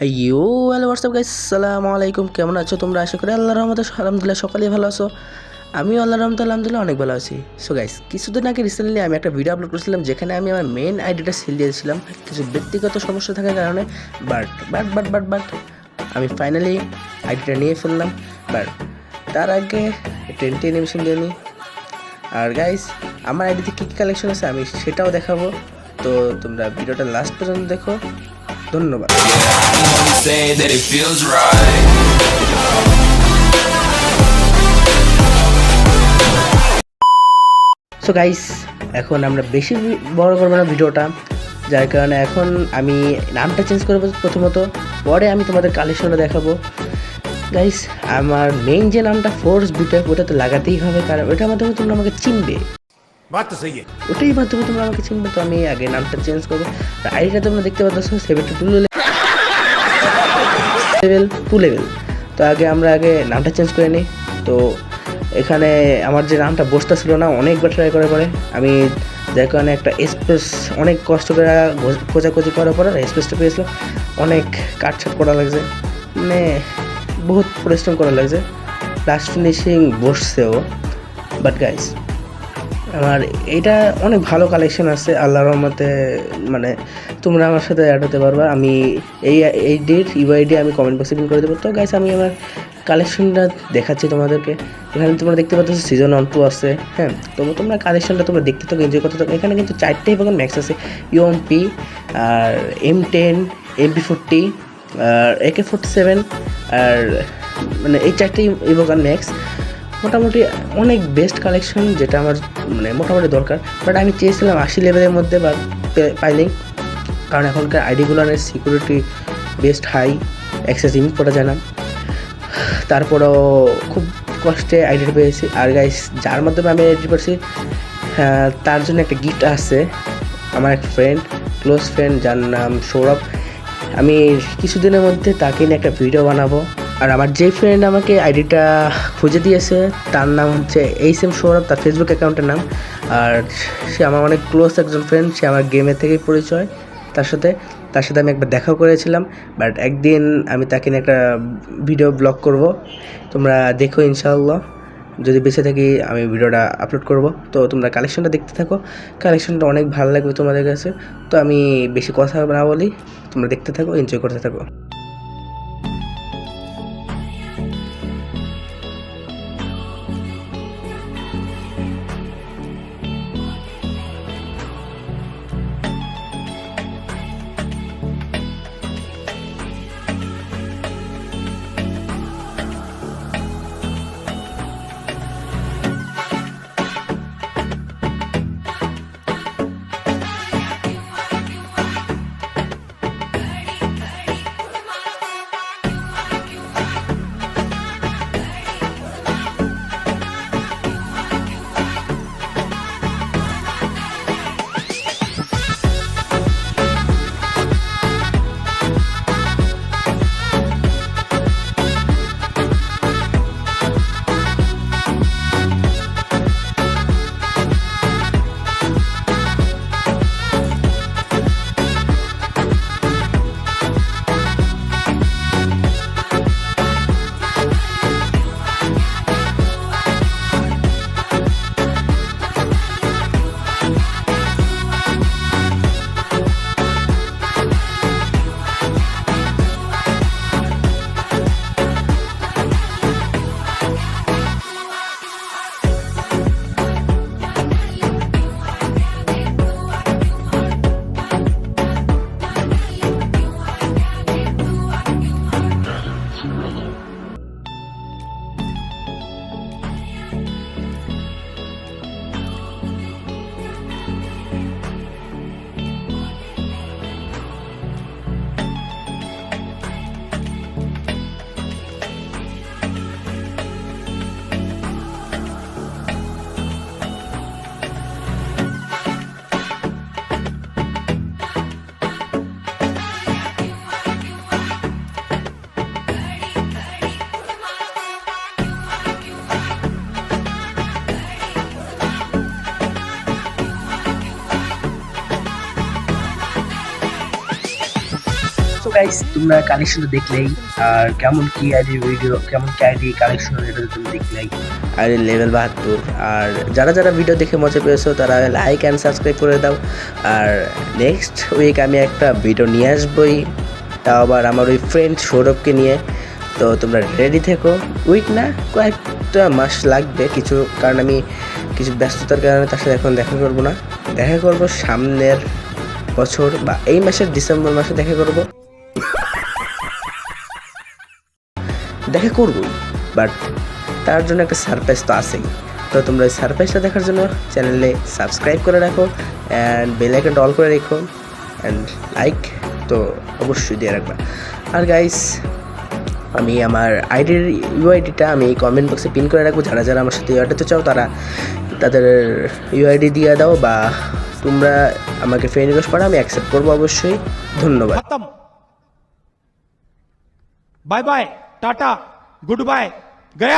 Hello hello WhatsApp guys সালামু আলাইকুম কেমন আছো তোমরা? আশা করি আল্লাহর রহমতে আলহামদুলিল্লাহ সকালেই ভালো আছো। আমিও আল্লাহর রহমতে আলহামদুলিল্লাহ অনেক ভালো আছি। সো গাইস কিছুদিন আগে রিসেন্টলি আমি একটা ভিডিও আপলোড করেছিলাম, যেখানে আমি আমার মেন আইডিটা সেল দিয়েছিলাম। কিছু ব্যক্তিগত সমস্যা থাকার কারণে but but but but but আমি ফাইনালি আইডিটা নিয়ে ফেললাম। বাট তার আগে টেনটি অ্যানিমেশন দিয়ে নিই আর গাইস আমার আইডিতে কী কী কালেকশন আছে আমি সেটাও দেখাবো। তো তোমরা ভিডিওটা লাস্ট পর্যন্ত দেখো। ধন্যবাদ. সো গাইস এখন আমরা বেশি বড় করব না ভিডিওটা, যার কারণে এখন আমি নামটা চেঞ্জ করব প্রথমত, পরে আমি তোমাদের কালেকশনটা দেখাবো গাইস আমার মেইন যে নামটা ফোর্স বিটে ওটা তো লাগাতেই হবে, কারণ ওটার মাধ্যমে তোমরা আমাকে চিনবে বাত সহি ওটাই মাধ্যমে তোমরা আমাকে চিনবে তো, আমি আগে নামটা চেঞ্জ করব। আইডিটা তোমরা দেখতে পাচ্ছ seventy two level two level তো আগে আমরা আগে নামটা চেঞ্জ করে নিই। তো এখানে আমার যে নামটা বসতা ছিল না, অনেকবার ট্রাই করার পরে আমি যার কারণে একটা স্পেস অনেক কষ্ট করে খোঁজাখোঁজি করার পরে স্পেসটা পেয়েছিলাম অনেক কাটছাট করা লাগছে। মানে বহুত পরিশ্রম করা লাগছে। লাস্ট ফিনিশিং বসছেও বাট গাইস আমার এটা অনেক ভালো কালেকশন আছে আল্লাহর রহমতে মানে তোমরা আমার সাথে অ্যাড হতে পারবা। আমি এই এই ডেট ইউআইডি আমি কমেন্ট বক্সে পিন করে দেবো। তো গাইস আমি আমার কালেকশনটা দেখাচ্ছি তোমাদেরকে। এখানে তোমরা দেখতে পাচ্ছ সিজন ওয়ান টু আছে হ্যাঁ? তো তোমরা কালেকশনটা তোমরা দেখতে থাকো এনজয় করতে থাকো। এখানে কিন্তু চারটেই বাগান ম্যাক্স আছে ইউএমপি আর এম টেন এমপি ফোরটি আর একে ফোরটি সেভেন আর মানে এই চারটেই ইভোগান ম্যাক্স মোটামুটি অনেক বেস্ট কালেকশন যেটা আমার মানে মোটামুটি দরকার। বাট আমি চেয়েছিলাম আশি লেভেলের মধ্যে বা পে- পাইনি কারণ এখনকার আইডিগুলোর security best high access limit করা যায় না। তারপরেও খুব কষ্টে আইডিটা পেয়েছি। আর গাইস যার মাধ্যমে আমি আইডি পাচ্ছি তার জন্য একটা গিফট আছে। আমার এক ফ্রেন্ড ক্লোজ ফ্রেন্ড যার নাম সৌরভ। আমি কিছুদিনের মধ্যে তাকে নিয়ে একটা ভিডিও বানাবো। আর আমার যে ফ্রেন্ড আমাকে আইডিটা খুঁজে দিয়েছে, তার নাম হচ্ছে এইচ এম সৌরভ তার ফেসবুক অ্যাকাউন্টের নাম। আর সে আমার অনেক ক্লোজ একজন ফ্রেন্ড সে আমার গেমের থেকেই পরিচয়। তার সাথে তার সাথে আমি একবার দেখাও করেছিলাম বাট একদিন আমি তাকে নিয়ে একটা ভিডিও ব্লগ করব। তোমরা দেখো ইনশাআল্লাহ। যদি বেঁচে থাকি, আমি ভিডিওটা আপলোড করব। তো তোমরা কালেকশনটা দেখতে থাকো। কালেকশনটা অনেক ভালো লাগবে তোমাদের কাছে। তো আমি বেশি কথা না বলি, তোমরা দেখতে থাকো এনজয় করতে থাকো। গাইস তোমরা কালেকশন দেখলেই, আর কেমন কি আইডি ভিডিও কেমন কি আইডি কালেকশন এটা তুমি দেখলেই। আর লেভেল বাহাত্তর, আর যারা যারা ভিডিও দেখে মজা পেয়েছ, তারা লাইক অ্যান্ড সাবস্ক্রাইব করে দাও। আর নেক্সট উইক আমি একটা ভিডিও নিয়ে আসবোই, তাও আবার আমার ওই ফ্রেন্ড সৌরভকে নিয়ে। তো তোমরা রেডি থেকো। উইক না, কয়েকটা মাস লাগবে কিছু, কারণ আমি কিছু ব্যস্ততার কারণে তার সাথে এখন দেখা করব না। দেখা করব সামনের বছর বা এই মাসের ডিসেম্বর মাসে দেখা করব। দেখা করবই বাট তার জন্য একটা সারপ্রাইজ তো আসেই তো তোমরা ওই সারপ্রাইজটা দেখার জন্য চ্যানেলে সাবস্ক্রাইব করে রাখো অ্যান্ড বেলাইকনটা অল করে রেখো অ্যান্ড লাইক তো অবশ্যই দিয়ে রাখবা। আর গাইস আমি আমার আইডির ইউআইডিটা আমি কমেন্ট বক্সে পিন করে রাখব। যারা যারা আমার সাথে ইউআইডিতে চাও, তারা তাদের ইউআইডি দিয়ে দাও বা তোমরা আমাকে ফ্রেন্ড রিকোয়েস্ট পাঠাও আমি অ্যাকসেপ্ট করব অবশ্যই। ধন্যবাদ। Bye bye tata good bye गया।